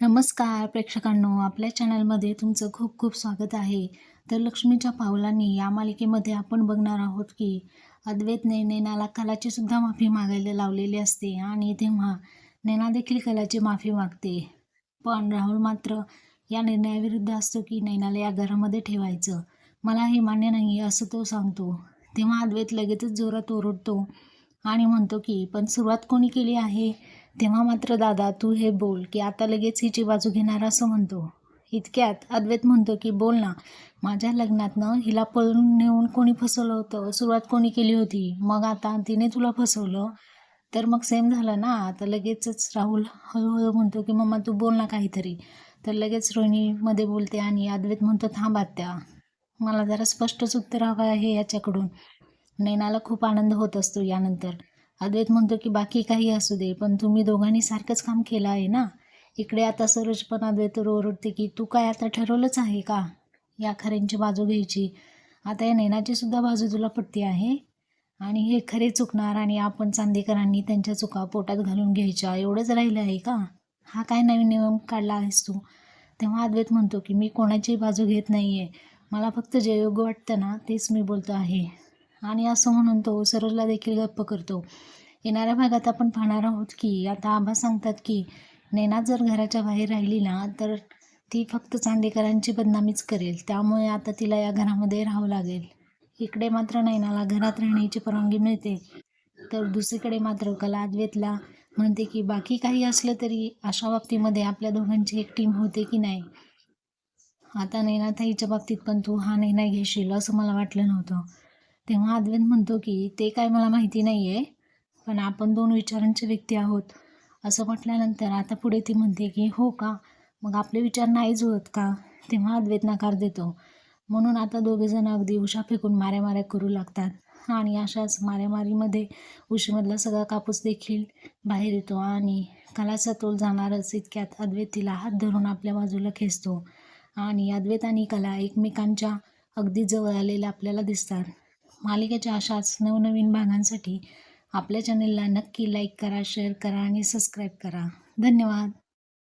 नमस्कार प्रेक्षकांनो आपल्या चॅनलमध्ये तुमचं खूप खूप स्वागत आहे. तर लक्ष्मीच्या पावलांनी या मालिकेमध्ये आपण बघणार आहोत की अद्वैतने नैनाला कलाची सुद्धा माफी मागायला लावलेली असते आणि तेव्हा नैना देखील कलाची माफी मागते. पण राहुल मात्र या निर्णयाविरुद्ध असतो की नैनाला या घरामध्ये ठेवायचं. मला हे मान्य नाही असं तो सांगतो. तेव्हा अद्वैत लगेचच जोरात ओरडतो आणि म्हणतो की पण सुरुवात कोणी केली आहे? तेव्हा मात्र दादा तू हे बोल की आता लगेच हिची बाजू घेणार असं म्हणतो. इतक्यात अद्वैत म्हणतो की बोल ना माझ्या लग्नातनं हिला पळून नेऊन कोणी फसवलं होतं? सुरुवात कोणी केली होती? मग आता तिने तुला फसवलं? तर मग सेम झालं ना? आता लगेचच राहुल हळूहळू म्हणतो की मम्मा तू बोल ना काहीतरी. तर लगेच रोहिणीमध्ये बोलते आणि अद्वैत म्हणतो थांब आत्या मला जरा स्पष्टच उत्तर हवं आहे याच्याकडून. नैनाला खूप आनंद होत असतो यानंतर. अद्वैत म्हणतो की बाकी काही असू दे पण तुम्ही दोघांनी सारखंच काम केलं आहे ना? इकडे आता सरोज पण अद्वैत ओरडते की तू काय आता ठरवलंच आहे का या खऱ्यांची बाजू घ्यायची? आता या नैनाची सुद्धा बाजू तुला पटती आहे? आणि हे खरे चुकणार आणि आपण चांदेकरांनी त्यांच्या चुका पोटात घालून घ्यायच्या एवढंच राहिलं आहे का? हा काय नवीन नियम काढला आहेस तू? तेव्हा अद्वैत म्हणतो की मी कोणाचीही बाजू घेत नाही आहे मला फक्त जे योग्य वाटतं ना तेच मी बोलतो आहे. आणि असं म्हणून तो सरोजला देखील गप्प करतो. येणाऱ्या भागात आपण पाहणार आहोत की आता आबा सांगतात की नैना जर घराच्या बाहेर राहिली ना तर ती फक्त चांदेकरांची बदनामीच करेल. त्यामुळे आता तिला या घरामध्ये राहावं लागेल. इकडे मात्र नैनाला घरात राहण्याची परवानगी मिळते. तर दुसरीकडे मात्र कला अद्वैतला म्हणते की बाकी काही असलं तरी अशा बाबतीमध्ये आपल्या दोघांची एक टीम होते की नाही? आता नैनाताईच्या बाबतीत पण तू हा निर्णय घेशील असं मला वाटलं नव्हतं. तेव्हा अद्वैत म्हणतो की ते काय मला माहिती नाही आहे पण आपण दोन विचारांचे व्यक्ती आहोत. असं म्हटल्यानंतर आता पुढे ती म्हणते की हो का? मग आपले विचार नाही जुळत का? तेव्हा अद्वैत नकार देतो. म्हणून आता दोघेजण अगदी उशा फेकून मारेमाऱ्या करू लागतात. आणि अशाच माऱ्यामारीमध्ये उशीमधला सगळा कापूस देखील बाहेर येतो आणि कलाचा तोल जाणारच इतक्यात अद्वैत तिला हात धरून आपल्या बाजूला खेचतो. आणि अद्वैत आणि कला एकमेकांच्या अगदी जवळ आलेल्या आपल्याला दिसतात. मालिकेच्या अशाच नवनवीन भागांसाठी आपल्या चॅनलला नक्की लाईक करा शेअर करा आणि सबस्क्राईब करा. धन्यवाद.